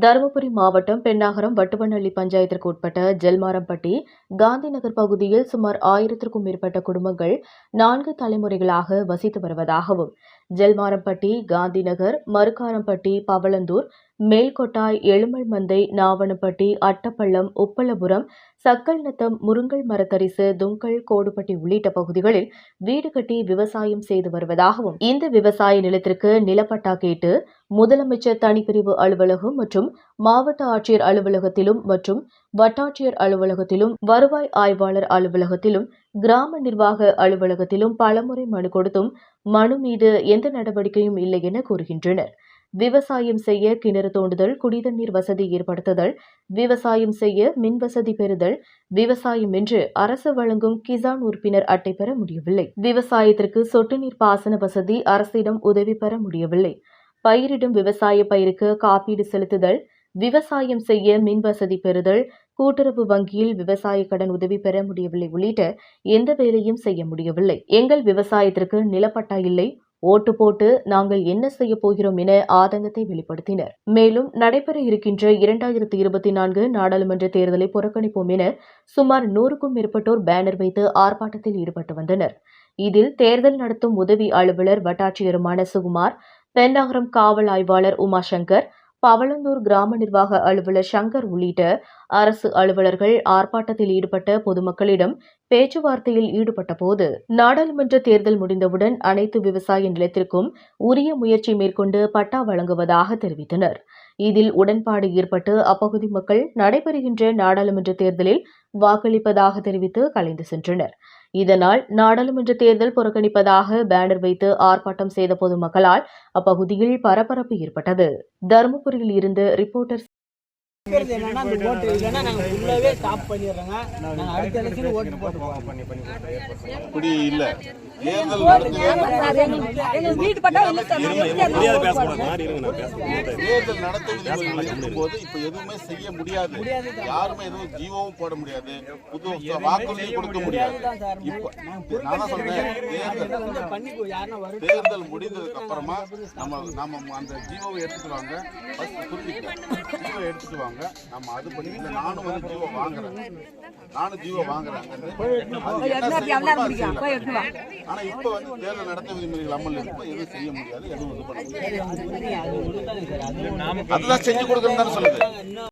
தருமபுரி மாவட்டம் பெண்ணாகரம் வட்டுவனள்ளி பஞ்சாயத்திற்கு உட்பட்ட ஜெல்மாரம்பட்டி காந்திநகர் பகுதியில் சுமார் ஆயிரத்திற்கும் மேற்பட்ட குடும்பங்கள் நான்கு தலைமுறைகளாக வசித்து வருவதாகவும் ஜெல்மாரம்பட்டி காந்திநகர் மருக்காரம்பட்டி பவளந்தூர் மேல்கொட்டாய் எழுமல் மந்தை நாவனப்பட்டி அட்டப்பள்ளம் உப்பளபுரம் சக்கல்நத்தம் முருங்கல் மரத்தரிசு துங்கல் கோடுபட்டி உள்ளிட்ட பகுதிகளில் வீடு கட்டி விவசாயம் செய்து வருவதாகவும் இந்த விவசாய நிலத்திற்கு நிலப்பட்டா கேட்டு முதலமைச்சர் தனிப்பிரிவு அலுவலகம் மற்றும் மாவட்ட ஆட்சியர் அலுவலகத்திலும் மற்றும் வட்டாட்சியர் அலுவலகத்திலும் வருவாய் ஆய்வாளர் அலுவலகத்திலும் கிராம நிர்வாக அலுவலகத்திலும் பலமுறை மனு கொடுத்தும் மனு மீது எந்த நடவடிக்கையும் இல்லை என கூறுகின்றனர். விவசாயம் செய்ய கிணறு தோண்டுதல் குடிதண்ணீர் வசதி ஏற்படுத்துதல் விவசாயம் செய்ய மின் வசதி பெறுதல் விவசாயம் என்று அரசு வழங்கும் கிசான் உறுப்பினர் அட்டை பெற முடியவில்லை. விவசாயத்திற்கு சொட்டு நீர் பாசன வசதி அரசிடம் உதவி பெற முடியவில்லை. பயிரிடும் விவசாய பயிருக்கு காப்பீடு செலுத்துதல் விவசாயம் செய்ய மின் வசதி பெறுதல் கூட்டுறவு வங்கியில் விவசாய கடன் உதவி பெற முடியவில்லை உள்ளிட்ட எந்த வேலையும் செய்ய முடியவில்லை. எங்கள் விவசாயத்திற்கு நிலப்பட்டா இல்லை. ஓட்டு போட்டு நாங்கள் என்ன செய்ய போகிறோம் என ஆதங்கத்தை வெளிப்படுத்தினர். மேலும் நடைபெற இருக்கின்ற இரண்டாயிரத்தி இருபத்தி நான்கு நாடாளுமன்ற தேர்தலை புறக்கணிப்போம் என சுமார் நூறுக்கும் மேற்பட்டோர் பேனர் வைத்து ஆர்ப்பாட்டத்தில் ஈடுபட்டு வந்தனர். இதில் தேர்தல் நடத்தும் உதவி அலுவலர் வட்டாட்சியருமான சுகுமார் பெண்ணாகரம் காவல் ஆய்வாளர் உமாசங்கர் பவளந்தூர் கிராம நிர்வாக அலுவலர் சங்கர் உள்ளிட்ட அரசு அலுவலர்கள் ஆர்ப்பாட்டத்தில் ஈடுபட்ட பொதுமக்களிடம் பேச்சுவார்த்தையில் ஈடுபட்டபோது நாடாளுமன்ற தேர்தல் முடிந்தவுடன் அனைத்து விவசாய நிலத்திற்கும் உரிய முயற்சி மேற்கொண்டு பட்டா வழங்குவதாக தெரிவித்தனர். இதில் உடன்பாடு ஏற்பட்டு அப்பகுதி மக்கள் நடைபெறுகின்ற நாடாளுமன்ற தேர்தலில் வாக்களிப்பதாக தெரிவித்து கலைந்து சென்றனர். இதனால் நாடாளுமன்ற தேர்தல் புறக்கணிப்பதாக பேனர் வைத்து ஆர்ப்பாட்டம் செய்த பொதுமக்களால் அப்பகுதியில் பரபரப்பு ஏற்பட்டது. தருமபுரியில் இருந்து ரிப்போர்ட்டர் இருக்கிறது என்னன்னா அந்த ஓட்டு இல்லைன்னா நாங்க ஃபுல்லாவே ஸ்டாப் பண்ணிடுறோங்க. நாங்க அடுத்த எலெக்ஷன் ஓட்டு போட்டுருவோம் அப்படி இல்ல. தேர்தல் நடத்த எங்க வீட்டு பட்டா இல்ல சார் நாங்க எப்படி அந்த முடியாது பேசக்கூடாது மாதிரி இருங்க நான் பேசுறேன் தேர்தல் நடத்த விதிமுறைகள் இருக்கும்போது இப்ப எதுவுமே செய்ய முடியாது. யாருமே எதுவும் ஜீவோவும் போட முடியாது. புது வாக்குறுதி கொடுக்க முடியாது இப்ப நான் சொல்றேன் தேர்தல் முடிந்ததுக்கு அப்புறமா நம்ம நம்ம அந்த ஜீவோவை எடுத்துட்டு வாங்க. ஃபர்ஸ்ட் புரிஞ்சுக்கிறேன் ஜீவோ எடுத்துட்டு வாங்க நம்ம அது பண்ணி நானும் வந்து ஜீவோ வாங்குறேன். நானும் ஜீவோ வாங்குறேன். ஆனா இப்ப வந்து தேர்தல் நடத்த விதிமுறைகள் அமல் இருக்கும் எதுவும் செய்ய முடியாது. எதுவும் இது பண்ண அதுதான் செஞ்சு கொடுக்கணும் தானே சொல்லுது